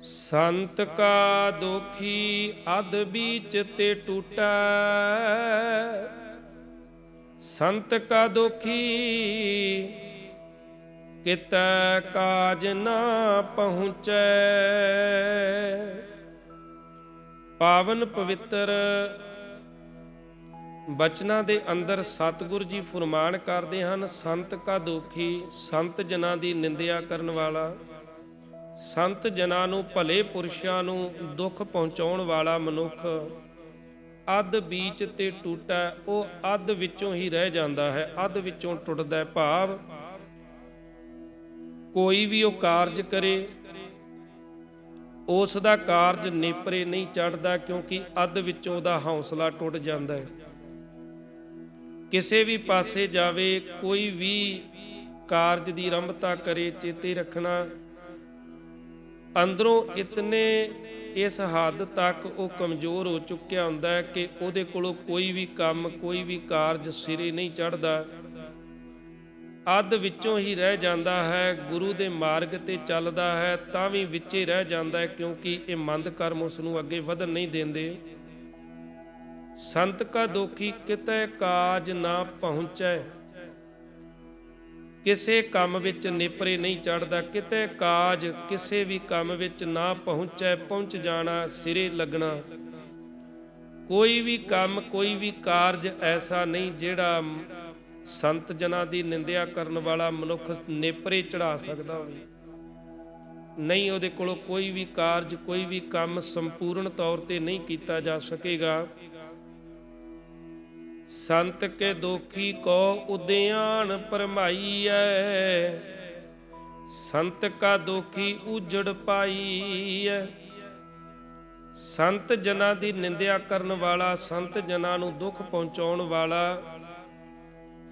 ਸੰਤ ਕਾ ਦੁਖੀ ਅਧ ਬੀਚ ਤੇ ਟੂਟੈ। ਸੰਤ ਕਾ ਦੁਖੀ ਕਿਤੈ ਕਾਜ ਨਾ ਪਹੁੰਚੈ। ਪਾਵਨ ਪਵਿੱਤਰ ਬਚਨਾਂ ਦੇ ਅੰਦਰ ਸਤਿਗੁਰ ਜੀ ਫਰਮਾਨ ਕਰਦੇ ਹਨ, ਸੰਤ ਕਾ ਦੁਖੀ, ਸੰਤ ਜਨਾਂ ਦੀ ਨਿੰਦਿਆ ਕਰਨ ਵਾਲਾ। ਸੰਤ ਜਨਾਂ ਨੂੰ ਭਲੇ ਪੁਰਸ਼ਾਂ ਨੂੰ ਦੁੱਖ ਪਹੁੰਚਾਉਣ ਵਾਲਾ ਮਨੁੱਖ, ਅੱਧ ਬੀਚ ਤੇ ਟੂਟਾ, ਉਹ ਅੱਧ ਵਿੱਚੋਂ ਹੀ ਰਹਿ ਜਾਂਦਾ ਹੈ, ਅੱਧ ਵਿੱਚੋਂ ਟੁੱਟਦਾ ਭਾਵ। ਕੋਈ ਵੀ ਉਹ ਕਾਰਜ ਕਰੇ, ਉਸ ਦਾ ਕਾਰਜ ਨੇਪਰੇ ਨਹੀਂ ਚੜਦਾ ਕਿਉਂਕਿ ਅੱਧ ਵਿੱਚੋਂ ਉਹਦਾ ਹੌਸਲਾ ਟੁੱਟ ਜਾਂਦਾ ਹੈ। ਕਿਸੇ ਵੀ ਪਾਸੇ ਜਾਵੇ, ਕੋਈ ਵੀ ਕਾਰਜ ਦੀ ਆਰੰਭਤਾ ਕਰੇ, ਚੇਤੇ ਰੱਖਣਾ ਅੰਦਰੋਂ ਇਤਨੇ ਇਸ ਹੱਦ ਤੱਕ ਉਹ ਕਮਜ਼ੋਰ ਹੋ ਚੁੱਕਿਆ ਹੁੰਦਾ ਹੈ ਕਿ ਉਹਦੇ ਕੋਲੋਂ ਕੋਈ ਵੀ ਕੰਮ, ਕੋਈ ਵੀ ਕਾਰਜ ਸਿਰੇ ਨਹੀਂ ਚੜਦਾ ਅੱਧ ਵਿੱਚੋਂ ਹੀ ਰਹਿ ਜਾਂਦਾ ਹੈ, ਗੁਰੂ ਦੇ ਮਾਰਗ ਤੇ ਚੱਲਦਾ ਹੈ, ਤਾਂ ਵੀ ਵਿੱਚੇ ਰਹਿ ਜਾਂਦਾ ਹੈ, ਕਿਉਂਕਿ ਇਹ ਮੰਦ ਕਰਮ ਉਸ ਨੂੰ ਅੱਗੇ ਵਧਣ ਨਹੀਂ ਦਿੰਦੇ। ਸੰਤ ਕਾ ਦੋਖੀ ਕਿਤੇ ਕਾਜ ਨਾ ਪਹੁੰਚੈ। ਕਿਸੇ ਕੰਮ ਵਿੱਚ ਨੇਪਰੇ ਨਹੀਂ ਚੜਦਾ ਕਿਤੇ ਕਾਜ ਕਿਸੇ ਵੀ ਕੰਮ ਵਿੱਚ ਨਾ ਪਹੁੰਚੈ, ਪਹੁੰਚ ਜਾਣਾ ਸਿਰੇ ਲੱਗਣਾ। ਕੋਈ ਵੀ ਕੰਮ, ਕੋਈ ਵੀ ਕਾਰਜ ਐਸਾ ਨਹੀਂ ਜਿਹੜਾ ਸੰਤ ਜਨਾਂ ਦੀ ਨਿੰਦਿਆ ਕਰਨ ਵਾਲਾ ਮਨੁੱਖ ਨੇਪਰੇ ਚੜਾ ਸਕਦਾ ਹੋਵੇ। ਨਹੀਂ ਉਹਦੇ ਕੋਲੋਂ ਕੋਈ ਵੀ ਕਾਰਜ, ਕੋਈ ਵੀ ਕੰਮ ਸੰਪੂਰਨ ਤੌਰ ਤੇ ਨਹੀਂ ਕੀਤਾ ਜਾ ਸਕੇਗਾ। ਸੰਤ ਕੇ ਦੋਖੀ ਕੋ ਉਦਿਆਨ ਪਰਮਾਈਐ। ਸੰਤ ਕਾ ਦੋਖੀ ਉਜੜ ਪਾਈਐ। ਸੰਤ ਜਨਾਂ ਦੀ ਨਿੰਦਿਆ ਕਰਨ ਵਾਲਾ, ਸੰਤ ਜਨਾਂ ਨੂੰ ਦੁੱਖ ਪਹੁੰਚਾਉਣ ਵਾਲਾ।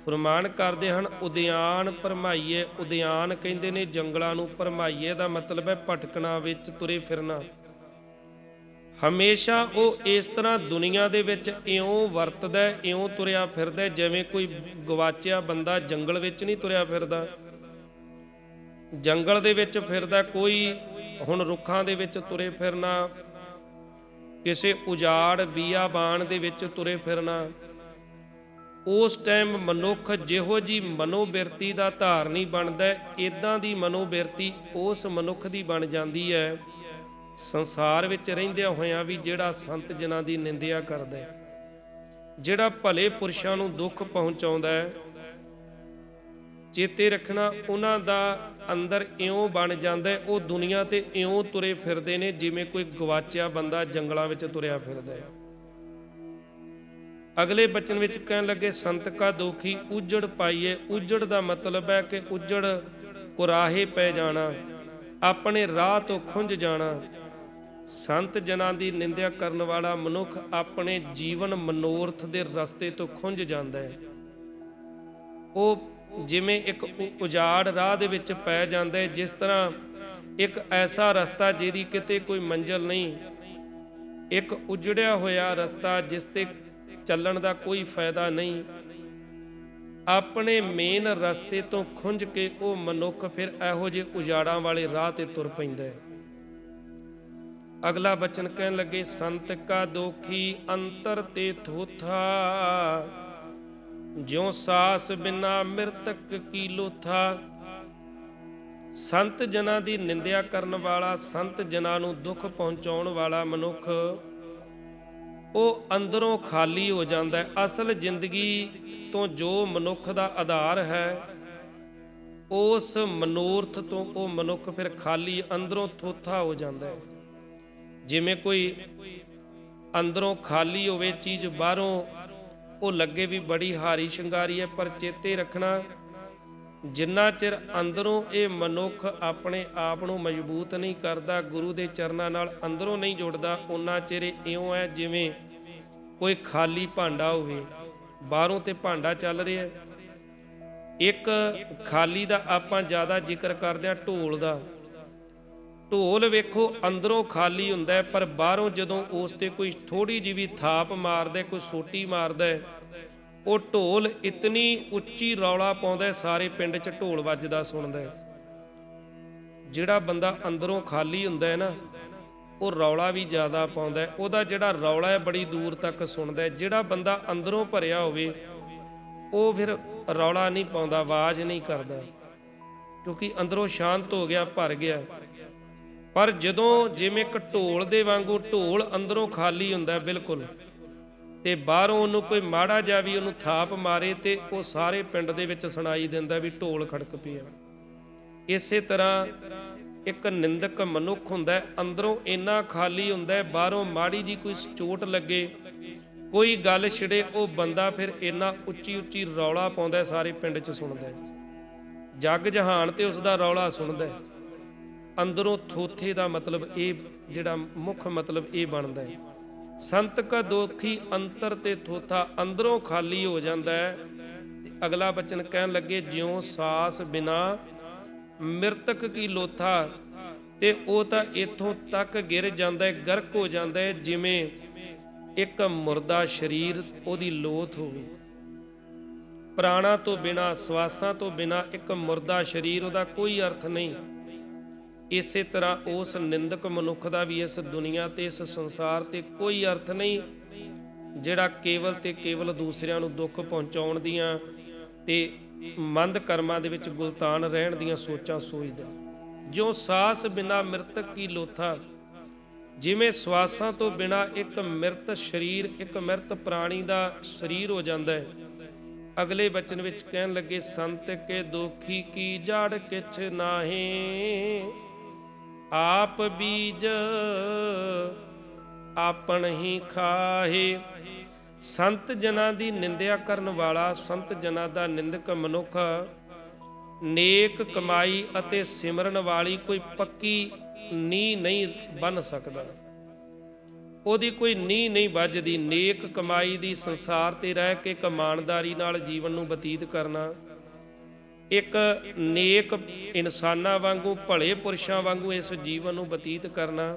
ਫਰਮਾਨ ਕਰਦੇ ਹਨ, ਉਦਿਆਨ ਪਰਮਾਈਏ ਉਦਿਆਨ ਕਹਿੰਦੇ ਨੇ, ਜੰਗਲਾਂ ਨੂੰ ਪਰਮਾਈਏ ਦਾ ਮਤਲਬ ਹੈ, ਭਟਕਣਾ ਵਿੱਚ ਤੁਰੇ ਫਿਰਨਾ। ਹਮੇਸ਼ਾ ਉਹ ਇਸ ਤਰ੍ਹਾਂ ਦੁਨੀਆ ਦੇ ਵਿੱਚ ਇਉਂ ਵਰਤਦਾ, ਇਉਂ ਤੁਰਿਆ ਫਿਰਦਾ, ਜਿਵੇਂ ਕੋਈ ਗਵਾਚਿਆ ਬੰਦਾ ਜੰਗਲ ਵਿੱਚ ਨਹੀਂ ਤੁਰਿਆ ਫਿਰਦਾ। ਜੰਗਲ ਦੇ ਵਿੱਚ ਫਿਰਦਾ, ਕੋਈ ਹੁਣ ਰੁੱਖਾਂ ਦੇ ਵਿੱਚ ਤੁਰੇ ਫਿਰਨਾ, ਕਿਸੇ ਉਜਾੜ ਬੀਆਬਾਨ ਦੇ ਵਿੱਚ ਤੁਰੇ ਫਿਰਨਾ। ਉਸ ਟਾਈਮ ਮਨੁੱਖ ਜਿਹੋ ਜੀ ਮਨੋਬਿਰਤੀ ਦਾ ਧਾਰਨੀ ਬਣਦਾ ਇਦਾਂ ਦੀ ਮਨੋਬਿਰਤੀ ਉਸ ਮਨੁੱਖ ਦੀ ਬਣ ਜਾਂਦੀ ਹੈ। ਸੰਸਾਰ ਵਿੱਚ ਰਹਿੰਦਿਆਂ ਹੋਇਆਂ ਵੀ ਜਿਹੜਾ ਸੰਤ ਜਨਾਂ ਦੀ ਨਿੰਦਿਆ ਕਰਦਾ ਹੈ, ਜਿਹੜਾ ਭਲੇ ਪੁਰਸ਼ਾਂ ਨੂੰ ਦੁੱਖ ਪਹੁੰਚਾਉਂਦਾ ਹੈ, ਚੇਤੇ ਰੱਖਣਾ ਉਹਨਾਂ ਦਾ ਅੰਦਰ ਇਉਂ ਬਣ ਜਾਂਦਾ ਉਹ ਦੁਨੀਆ ਤੇ ਇਉਂ ਤੁਰੇ ਫਿਰਦੇ ਨੇ ਜਿਵੇਂ ਕੋਈ ਗਵਾਚਿਆ ਬੰਦਾ ਜੰਗਲਾਂ ਵਿੱਚ ਤੁਰਿਆ ਫਿਰਦਾ ਹੈ। ਅਗਲੇ ਬਚਨ ਵਿੱਚ ਕਹਿਣ ਲੱਗੇ, ਸੰਤ ਕਾ ਦੋਖੀ ਉਜੜ ਪਾਈਏ, ਉਜੜ ਦਾ ਮਤਲਬ ਹੈ ਕਿ ਉਜੜ ਕੁਰਾਹੇ ਪੈ ਜਾਣਾ, ਆਪਣੇ ਰਾਹ ਤੋਂ ਖੁੰਝ ਜਾਣਾ। ਸੰਤ ਜਨਾਂ ਦੀ ਨਿੰਦਿਆ ਕਰਨ ਵਾਲਾ ਮਨੁੱਖ ਆਪਣੇ ਜੀਵਨ ਮਨੋਰਥ ਦੇ ਰਸਤੇ ਤੋਂ ਖੁੰਝ ਜਾਂਦਾ ਹੈ। ਉਹ ਜਿਵੇਂ ਇੱਕ ਉਜਾੜ ਰਾਹ ਦੇ ਵਿੱਚ ਪੈ ਜਾਂਦਾ ਹੈ, ਜਿਸ ਤਰ੍ਹਾਂ ਇੱਕ ਐਸਾ ਰਸਤਾ ਜਿਹਦੀ ਕਿਤੇ ਕੋਈ ਮੰਜ਼ਲ ਨਹੀਂ, ਇੱਕ ਉਜੜਿਆ ਹੋਇਆ ਰਸਤਾ ਜਿਸ ਤੇ ਚੱਲਣ ਦਾ ਕੋਈ ਫਾਇਦਾ ਨਹੀਂ। ਆਪਣੇ ਮੇਨ ਰਸਤੇ ਤੋਂ ਖੁੰਝ ਕੇ ਉਹ ਮਨੁੱਖ ਫਿਰ ਇਹੋ ਜਿਹੇ ਉਜਾੜਾਂ ਵਾਲੇ ਰਾਹ ਤੇ ਤੁਰ ਪੈਂਦਾ ਹੈ। ਅਗਲਾ ਬਚਨ ਕਹਿਣ ਲੱਗੇ, ਸੰਤ ਕਾ ਦੋਖੀ ਅੰਤਰ ਤੇ ਥੋਥਾ। ਜਿਉ ਸਾਸ ਬਿਨਾ ਮਿਰਤਕ ਕੀ ਲੋਥਾ। ਸੰਤ ਜਨਾਂ ਦੀ ਨਿੰਦਿਆ ਕਰਨ ਵਾਲਾ, ਸੰਤ ਜਨਾਂ ਨੂੰ ਦੁੱਖ ਪਹੁੰਚਾਉਣ ਵਾਲਾ ਮਨੁੱਖ। ਉਹ ਅੰਦਰੋਂ ਖਾਲੀ ਹੋ ਜਾਂਦਾ ਹੈ। ਅਸਲ ਜ਼ਿੰਦਗੀ ਤੋਂ ਜੋ ਮਨੁੱਖ ਦਾ ਆਧਾਰ ਹੈ, ਉਸ ਮਨੋਰਥ ਤੋਂ ਉਹ ਮਨੁੱਖ ਫਿਰ ਖਾਲੀ ਅੰਦਰੋਂ ਥੋਥਾ ਹੋ ਜਾਂਦਾ ਹੈ। ਜਿਵੇਂ ਕੋਈ ਅੰਦਰੋਂ ਖਾਲੀ ਹੋਵੇ, ਚੀਜ਼ ਬਾਹਰੋਂ, ਉਹ ਲੱਗੇ ਵੀ ਬੜੀ ਹਾਰੀ ਸ਼ਿੰਗਾਰੀ ਹੈ, ਪਰ ਚੇਤੇ ਰੱਖਣਾ, ਜਿੰਨਾ ਚਿਰ ਅੰਦਰੋਂ ਇਹ ਮਨੁੱਖ ਆਪਣੇ ਆਪ ਨੂੰ ਮਜ਼ਬੂਤ ਨਹੀਂ ਕਰਦਾ, ਗੁਰੂ ਦੇ ਚਰਨਾਂ ਨਾਲ ਅੰਦਰੋਂ ਨਹੀਂ ਜੁੜਦਾ ਉਹਨਾਂ ਚਿਰ ਇਹ ਇਉਂ ਹੈ ਜਿਵੇਂ ਕੋਈ ਖਾਲੀ ਭਾਂਡਾ ਹੋਵੇ, ਬਾਹਰੋਂ ਤੇ ਭਾਂਡਾ ਚੱਲ ਰਿਹਾ ਹੈ। ਇੱਕ ਖਾਲੀ ਦਾ ਆਪਾਂ ਜ਼ਿਆਦਾ ਜ਼ਿਕਰ ਕਰਦੇ ਹਾਂ, ਢੋਲ ਦਾ। ਢੋਲ ਵੇਖੋ ਅੰਦਰੋਂ ਖਾਲੀ ਹੁੰਦਾ ਪਰ ਬਾਹਰੋਂ ਜਦੋਂ ਉਸ ਤੇ ਕੋਈ ਥੋੜੀ ਜਿਹੀ ਵੀ ਥਾਪ ਮਾਰਦਾ ਕੋਈ ਸੋਟੀ ਮਾਰਦਾ ਉਹ ਢੋਲ ਇਤਨੀ ਉੱਚੀ ਰੌਲਾ ਪਾਉਂਦਾ ਸਾਰੇ ਪਿੰਡ 'ਚ ਢੋਲ ਵੱਜਦਾ ਸੁਣਦਾ ਜਿਹੜਾ ਬੰਦਾ ਅੰਦਰੋਂ ਖਾਲੀ ਹੁੰਦਾ ਹੈ ਨਾ, ਉਹ ਰੌਲਾ ਵੀ ਜ਼ਿਆਦਾ ਪਾਉਂਦਾ ਉਹਦਾ ਜਿਹੜਾ ਰੌਲਾ ਹੈ, ਬੜੀ ਦੂਰ ਤੱਕ ਸੁਣਦਾ ਜਿਹੜਾ ਬੰਦਾ ਅੰਦਰੋਂ ਭਰਿਆ ਹੋਵੇ, ਉਹ ਫਿਰ ਰੌਲਾ ਨਹੀਂ ਪਾਉਂਦਾ, ਆਵਾਜ਼ ਨਹੀਂ ਕਰਦਾ। ਕਿਉਂਕਿ ਅੰਦਰੋਂ ਸ਼ਾਂਤ ਹੋ ਗਿਆ, ਭਰ ਗਿਆ। ਪਰ ਜਦੋਂ ਜਿਵੇਂ ਇੱਕ ਢੋਲ ਦੇ ਵਾਂਗੂ ਢੋਲ ਅੰਦਰੋਂ ਖਾਲੀ ਹੁੰਦਾ ਬਿਲਕੁਲ। ਤੇ ਬਾਹਰੋਂ ਉਹਨੂੰ ਕੋਈ ਮਾੜਾ ਜਾ ਵੀ ਉਹਨੂੰ ਥਾਪ ਮਾਰੇ ਤੇ ਉਹ ਸਾਰੇ ਪਿੰਡ ਦੇ ਵਿੱਚ ਸੁਣਾਈ ਦਿੰਦਾ ਵੀ ਢੋਲ ਖੜਕ ਪਿਆ ਇਸੇ ਤਰ੍ਹਾਂ ਇੱਕ ਨਿੰਦਕ ਮਨੁੱਖ ਹੁੰਦਾ ਅੰਦਰੋਂ ਇੰਨਾ ਖਾਲੀ ਹੁੰਦਾ ਬਾਹਰੋਂ ਮਾੜੀ ਜੀ ਕੋਈ ਚੋਟ ਲੱਗੇ, ਕੋਈ ਗੱਲ ਛਿੜੇ, ਉਹ ਬੰਦਾ ਫਿਰ ਇੰਨਾ ਉੱਚੀ ਉੱਚੀ ਰੌਲਾ ਪਾਉਂਦਾ ਸਾਰੇ ਪਿੰਡ 'ਚ ਸੁਣਦਾ ਜੱਗ ਜਹਾਨ ਤੇ ਉਸ ਦਾ ਰੌਲਾ ਸੁਣਦਾ ਅੰਦਰੋਂ ਥੋਥੇ ਦਾ ਮਤਲਬ ਇਹ, ਜਿਹੜਾ ਮੁੱਖ ਮਤਲਬ ਇਹ ਬਣਦਾ ਹੈ। ਸੰਤ ਕਾ ਦੋਖੀ ਅੰਤਰ ਤੇ ਥੋਥਾ ਅੰਦਰੋਂ ਖਾਲੀ ਹੋ ਜਾਂਦਾ ਹੈ। ਤੇ ਅਗਲਾ ਬਚਨ ਕਹਿਣ ਲੱਗੇ, ਜਿਉ ਸਾਸ ਬਿਨਾ ਮਿਰਤਕ ਕੀ ਲੋਥਾ, ਤੇ ਉਹ ਤਾਂ ਇਥੋਂ ਤੱਕ ਗਿਰ ਜਾਂਦਾ ਹੈ, ਗਰਕ ਹੋ ਜਾਂਦਾ ਹੈ, ਜਿਵੇਂ ਇੱਕ ਮੁਰਦਾ ਸਰੀਰ ਉਹਦੀ ਲੋਥ ਹੋਵੇ। ਪ੍ਰਾਣਾ ਤੋਂ ਬਿਨਾ, ਸਵਾਸਾਂ ਤੋਂ ਬਿਨਾ ਇੱਕ ਮੁਰਦਾ ਸਰੀਰ, ਉਹਦਾ ਕੋਈ ਅਰਥ ਨਹੀਂ। ਇਸੇ ਤਰ੍ਹਾਂ ਉਸ ਨਿੰਦਕ ਮਨੁੱਖ ਦਾ ਵੀ ਇਸ ਦੁਨੀਆ ਤੇ, ਇਸ ਸੰਸਾਰ ਤੇ ਕੋਈ ਅਰਥ ਨਹੀਂ, ਜਿਹੜਾ ਕੇਵਲ ਤੇ ਕੇਵਲ ਦੂਸਰਿਆਂ ਨੂੰ ਦੁੱਖ ਪਹੁੰਚਾਉਣ ਦੀਆਂ ਤੇ ਮੰਦ ਕਰਮਾਂ ਦੇ ਵਿੱਚ ਗੁਲਤਾਨ ਰਹਿਣ ਦੀਆਂ ਸੋਚਾਂ ਸੋਚਦਾ ਜੋ ਸਾਸ ਬਿਨਾ ਮ੍ਰਿਤਕ ਕੀ ਲੋਥਾ, ਜਿਵੇਂ ਸਵਾਸਾਂ ਤੋਂ ਬਿਨਾ ਇੱਕ ਮਿਰਤ ਸਰੀਰ, ਇੱਕ ਮਿਰਤ ਪ੍ਰਾਣੀ ਦਾ ਸਰੀਰ ਹੋ ਜਾਂਦਾ ਹੈ। ਅਗਲੇ ਬਚਨ ਵਿੱਚ ਕਹਿਣ ਲੱਗੇ, ਸੰਤ ਕੇ ਦੋਖੀ ਕੀ ਜੜ ਕਿਛ ਨਾਹੀ। ਆਪ ਬੀਜ ਆਪਣ ਹੀ ਖਾਹੇ। ਸੰਤ ਜਨਾਂ ਦੀ ਨਿੰਦਿਆ ਕਰਨ ਵਾਲਾ, ਸੰਤ ਜਨਾਂ ਦਾ ਨਿੰਦਕ ਮਨੁੱਖ ਨੇਕ ਕਮਾਈ ਅਤੇ ਸਿਮਰਨ ਵਾਲੀ ਕੋਈ ਪੱਕੀ ਨੀ ਨਹੀਂ ਬਣ ਸਕਦਾ। ਉਹਦੀ ਕੋਈ ਨੀ ਨਹੀਂ ਵੱਜਦੀ। ਨੇਕ ਕਮਾਈ ਦੀ ਸੰਸਾਰ ਤੇ ਰਹਿ ਕੇ ਕਮਾਨਦਾਰੀ ਨਾਲ ਜੀਵਨ ਨੂੰ ਬਤੀਤ ਕਰਨਾ। ਇੱਕ ਨੇਕ ਇਨਸਾਨਾਂ ਵਾਂਗੂ, ਭਲੇ ਪੁਰਸ਼ਾਂ ਵਾਂਗੂ ਇਸ ਜੀਵਨ ਨੂੰ ਬਤੀਤ ਕਰਨਾ,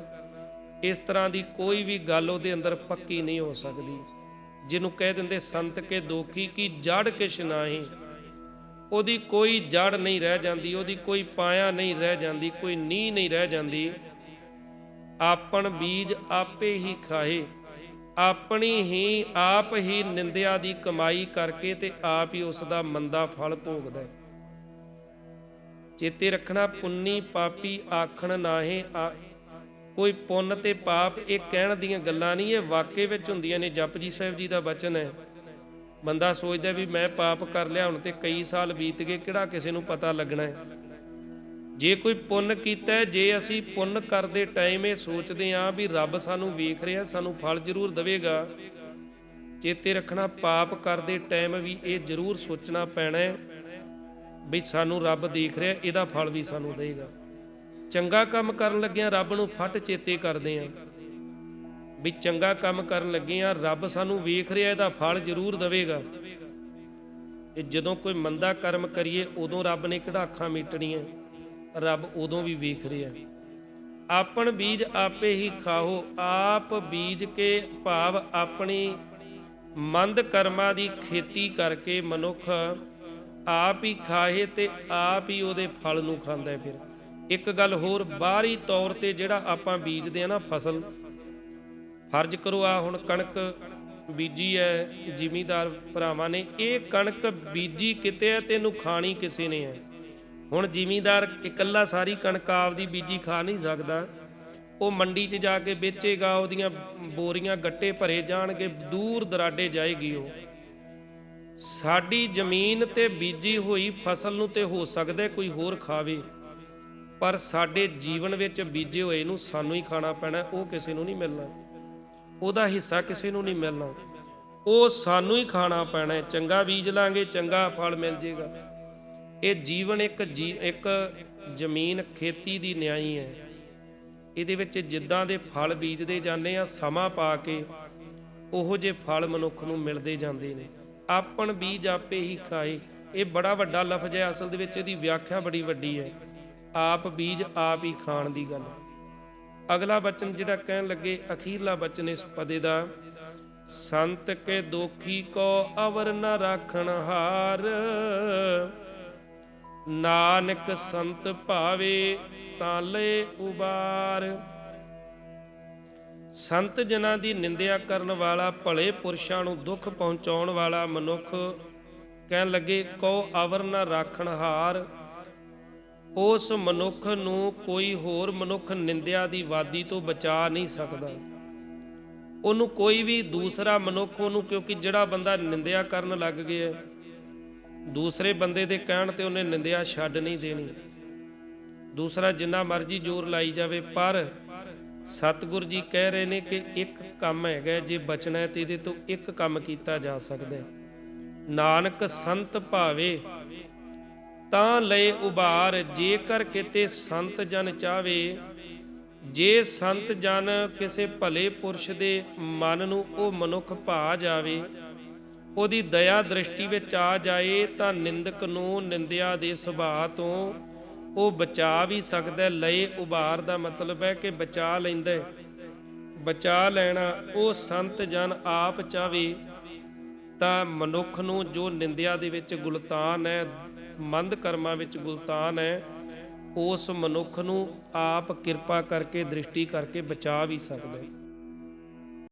ਇਸ ਤਰ੍ਹਾਂ ਦੀ ਕੋਈ ਵੀ ਗੱਲ ਉਹਦੇ ਅੰਦਰ ਪੱਕੀ ਨਹੀਂ ਹੋ ਸਕਦੀ। ਜਿਹਨੂੰ ਕਹਿ ਦਿੰਦੇ ਸੰਤ ਕੇ ਦੋਖੀ ਕੀ ਜੜ ਕਿਛ ਨਾਹੀ। ਉਹਦੀ ਕੋਈ ਜੜ ਨਹੀਂ ਰਹਿ ਜਾਂਦੀ, ਉਹਦੀ ਕੋਈ ਪਾਇਆ ਨਹੀਂ ਰਹਿ ਜਾਂਦੀ, ਕੋਈ ਨੀਂਹ ਨਹੀਂ ਰਹਿ ਜਾਂਦੀ। ਆਪਣ ਬੀਜ ਆਪੇ ਹੀ ਖਾਏ ਆਪਣੀ ਹੀ, ਆਪ ਹੀ ਨਿੰਦਿਆ ਦੀ ਕਮਾਈ ਕਰਕੇ ਤੇ ਆਪ ਹੀ ਉਸ ਦਾ ਮੰਦਾ ਫਲ ਭੋਗਦਾ ਹੈ। ਚੇਤੇ ਰੱਖਣਾ, ਪੁੰਨੀ ਪਾਪੀ ਆਖਣ ਨਾਹੇ, ਆ- ਕੋਈ ਪੁੰਨ ਤੇ ਪਾਪ, ਇਹ ਕਹਿਣ ਦੀਆਂ ਗੱਲਾਂ ਨਹੀਂ, ਇਹ ਵਾਕਏ ਵਿੱਚ ਹੁੰਦੀਆਂ ਨੇ ਜਪਜੀ ਸਾਹਿਬ ਜੀ ਦਾ ਬਚਨ ਹੈ। ਬੰਦਾ ਸੋਚਦਾ ਵੀ ਮੈਂ ਪਾਪ ਕਰ ਲਿਆ, ਹੁਣ ਤੇ ਕਈ ਸਾਲ ਬੀਤ ਗਏ, ਕਿਹੜਾ ਕਿਸੇ ਨੂੰ ਪਤਾ ਲੱਗਣਾ ਹੈ? ਜੇ ਕੋਈ ਪੁੰਨ ਕੀਤਾ ਜੇ ਅਸੀਂ ਪੁੰਨ ਕਰਦੇ ਟਾਈਮ ਇਹ ਸੋਚਦੇ ਆਂ ਵੀ ਰੱਬ ਸਾਨੂੰ ਵੇਖ ਰਿਹਾ, ਸਾਨੂੰ ਫਲ ਜ਼ਰੂਰ ਦੇਵੇਗਾ, ਚੇਤੇ ਰੱਖਣਾ, ਪਾਪ ਕਰਦੇ ਟਾਈਮ ਵੀ ਇਹ ਜ਼ਰੂਰ ਸੋਚਣਾ ਪੈਣਾ ਹੈ। ਵੀ ਸਾਨੂੰ ਰੱਬ ਦੇਖ ਰਿਹਾ, ਇਹਦਾ ਫਲ ਵੀ ਸਾਨੂੰ ਦੇਗਾ। ਚੰਗਾ ਕੰਮ ਕਰਨ ਲੱਗਿਆਂ ਰੱਬ ਨੂੰ ਫਟ ਚੇਤੇ ਕਰਦੇ ਆਂ। ਵੀ ਚੰਗਾ ਕੰਮ ਕਰਨ ਲੱਗੇ ਆਂ ਰੱਬ ਸਾਨੂੰ ਵੇਖ ਰਿਹਾ, ਇਹਦਾ ਫਲ ਜ਼ਰੂਰ ਦੇਵੇਗਾ। ਤੇ ਜਦੋਂ ਕੋਈ ਮੰਦਾ ਕਰਮ ਕਰੀਏ, ਉਦੋਂ ਰੱਬ ਨੇ ਕਿਹੜਾ ਅੱਖਾਂ ਮੀਟਣੀਆਂ, ਰੱਬ ਉਦੋਂ ਵੀ ਵੇਖ ਰਿਹਾ। ਆਪਣ ਬੀਜ ਆਪੇ ਹੀ ਖਾਓ, ਆਪ ਬੀਜ ਕੇ ਭਾਵ ਆਪਣੀ ਮੰਦ ਕਰਮਾਂ ਦੀ ਖੇਤੀ ਕਰਕੇ ਮਨੁੱਖ ਆਪ ਹੀ ਖਾਏ ਤੇ ਆਪ ਹੀ ਉਹਦੇ ਫਲ ਨੂੰ ਖਾਂਦਾ ਹੈ ਫਿਰ। ਇੱਕ ਗੱਲ ਹੋਰ, ਬਾਹਰੀ ਤੌਰ ਤੇ ਜਿਹੜਾ ਆਪਾਂ ਬੀਜਦੇ ਆ ਨਾ ਫਸਲ, ਫਰਜ਼ ਕਰੋ ਆ ਹੁਣ ਕਣਕ ਬੀਜੀ ਹੈ, ਜ਼ਿਮੀਦਾਰ ਭਰਾਵਾਂ ਨੇ, ਇਹ ਕਣਕ ਬੀਜੀ ਕਿਤੇ ਹੈ ਤੇ ਇਹਨੂੰ ਖਾਣੀ ਕਿਸੇ ਨੇ ਹੈ। ਹੁਣ ਜ਼ਿਮੀਦਾਰ ਇਕੱਲਾ ਸਾਰੀ ਕਣਕ ਆਪਦੀ ਬੀਜੀ ਖਾ ਨਹੀਂ ਸਕਦਾ। ਉਹ ਮੰਡੀ 'ਚ ਜਾ ਕੇ ਵੇਚੇਗਾ, ਉਹਦੀਆਂ ਬੋਰੀਆਂ ਗੱਟੇ ਭਰੇ ਜਾਣਗੇ, ਦੂਰ ਦਰਾਡੇ ਜਾਏਗੀ ਉਹ। ਸਾਡੀ ਜ਼ਮੀਨ ਤੇ ਬੀਜੀ ਹੋਈ ਫਸਲ ਨੂੰ ਤੇ ਹੋ ਸਕਦਾ ਕੋਈ ਹੋਰ ਖਾਵੇ, ਪਰ ਸਾਡੇ ਜੀਵਨ ਵਿੱਚ ਬੀਜੇ ਹੋਏ ਨੂੰ ਸਾਨੂੰ ਹੀ ਖਾਣਾ ਪੈਣਾ, ਉਹ ਕਿਸੇ ਨੂੰ ਨਹੀਂ ਮਿਲਣਾ। ਉਹਦਾ ਹਿੱਸਾ ਕਿਸੇ ਨੂੰ ਨਹੀਂ ਮਿਲਣਾ। ਉਹ ਸਾਨੂੰ ਹੀ ਖਾਣਾ ਪੈਣਾ ਚੰਗਾ ਬੀਜ ਲਾਂਗੇ, ਚੰਗਾ ਫਲ ਮਿਲ ਜੇਗਾ। ਇਹ ਜੀਵਨ ਇੱਕ ਜੀ, ਇੱਕ ਜ਼ਮੀਨ ਖੇਤੀ ਦੀ ਨਿਆਈ ਹੈ। ਇਹਦੇ ਵਿੱਚ ਜਿੱਦਾਂ ਦੇ ਫਲ ਬੀਜਦੇ ਜਾਂਦੇ ਆ, ਸਮਾਂ ਪਾ ਕੇ, ਉਹੋ ਜੇ ਫਲ ਮਨੁੱਖ ਨੂੰ ਮਿਲਦੇ ਜਾਂਦੇ ਨੇ। ਆਪਣ ਬੀਜ ਆਪੇ ਹੀ ਖਾਏ। ਇਹ ਬੜਾ ਵੱਡਾ ਲਫ਼ਜ਼ ਹੈ। ਅਸਲ ਦੇ ਵਿੱਚ ਇਹਦੀ ਵਿਆਖਿਆ ਬੜੀ ਵੱਡੀ ਹੈ। ਆਪ ਬੀਜ ਆਪ ਹੀ ਖਾਣ ਦੀ ਗੱਲ। ਅਗਲਾ ਬਚਨ ਜਿਹੜਾ ਕਹਿਣ ਲੱਗੇ, ਅਖੀਰਲਾ ਬਚਨ ਇਸ ਪਦੇ ਦਾ, ਸੰਤ ਕੇ ਦੋਖੀ ਕੋ ਅਵਰ ਨ ਰਾਖਣ ਹਾਰ। ਨਾਨਕ ਸੰਤ ਭਾਵੇ ਤਾਂ ਲੈ ਉਬਾਰ। ਸੰਤ ਜਨਾਂ ਦੀ ਨਿੰਦਿਆ ਕਰਨ ਵਾਲਾ, ਭਲੇ ਪੁਰਸ਼ਾਂ ਨੂੰ ਦੁੱਖ ਪਹੁੰਚਾਉਣ ਵਾਲਾ ਮਨੁੱਖ ਕਹਿਣ ਲੱਗੇ ਕੋ ਅਵਰ ਨਾ ਰਾਖਣ ਹਾਰ। ਉਸ ਮਨੁੱਖ ਨੂੰ ਕੋਈ ਹੋਰ ਮਨੁੱਖ ਨਿੰਦਿਆ ਦੀ ਵਾਦੀ ਤੋਂ ਬਚਾ ਨਹੀਂ ਸਕਦਾ। ਉਹਨੂੰ ਕੋਈ ਵੀ ਦੂਸਰਾ ਮਨੁੱਖ ਉਹਨੂੰ, ਕਿਉਂਕਿ ਜਿਹੜਾ ਬੰਦਾ ਨਿੰਦਿਆ ਕਰਨ ਲੱਗ ਗਿਆ, ਦੂਸਰੇ ਬੰਦੇ ਦੇ ਕਹਿਣ ਤੇ ਉਹਨੇ ਨਿੰਦਿਆ ਛੱਡ ਨਹੀਂ ਦੇਣੀ। ਦੂਸਰਾ ਜਿੰਨਾ ਮਰਜ਼ੀ ਜ਼ੋਰ ਲਾਈ ਜਾਵੇ, ਪਰ ਸਤਿਗੁਰ ਜੀ ਕਹਿ ਰਹੇ ਨੇ ਕਿ ਇੱਕ ਕੰਮ ਹੈਗਾ ਜੇ ਬਚਣਾ ਤੇ ਇਹਦੇ ਤੋਂ ਇੱਕ ਕੰਮ ਕੀਤਾ ਜਾ ਸਕਦਾ ਹੈ। ਨਾਨਕ ਸੰਤ ਭਾਵੇ, ਤਾਂ ਲਏ ਉਬਾਰ, ਜੇਕਰ ਕਿਤੇ ਸੰਤ ਜਨ ਚਾਵੇ, ਜੇ ਸੰਤ ਜਨ ਕਿਸੇ ਭਲੇ ਪੁਰਸ਼ ਦੇ ਮਨ ਨੂੰ ਉਹ ਮਨੁੱਖ ਭਾ ਜਾਵੇ, ਉਹਦੀ ਦਇਆ ਦ੍ਰਿਸ਼ਟੀ ਵਿੱਚ ਆ ਜਾਏ, ਤਾਂ ਨਿੰਦਕ ਨੂੰ ਨਿੰਦਿਆ ਦੇ ਸੁਭਾਅ ਤੋਂ ਉਹ ਬਚਾ ਵੀ ਸਕਦਾ, ਲਏ ਉਭਾਰ ਦਾ ਮਤਲਬ ਹੈ ਕਿ ਬਚਾ ਲੈਂਦਾ ਬਚਾ ਲੈਣਾ, ਉਹ ਸੰਤ ਜਨ ਆਪ ਚਾਵੇ ਤਾਂ ਮਨੁੱਖ ਨੂੰ ਜੋ ਨਿੰਦਿਆ ਦੇ ਵਿੱਚ ਗੁਲਤਾਨ ਹੈ, ਮੰਦ ਕਰਮਾਂ ਵਿੱਚ ਗੁਲਤਾਨ ਹੈ, ਉਸ ਮਨੁੱਖ ਨੂੰ ਆਪ ਕਿਰਪਾ ਕਰਕੇ, ਦ੍ਰਿਸ਼ਟੀ ਕਰਕੇ ਬਚਾ ਵੀ ਸਕਦਾ ਹੈ।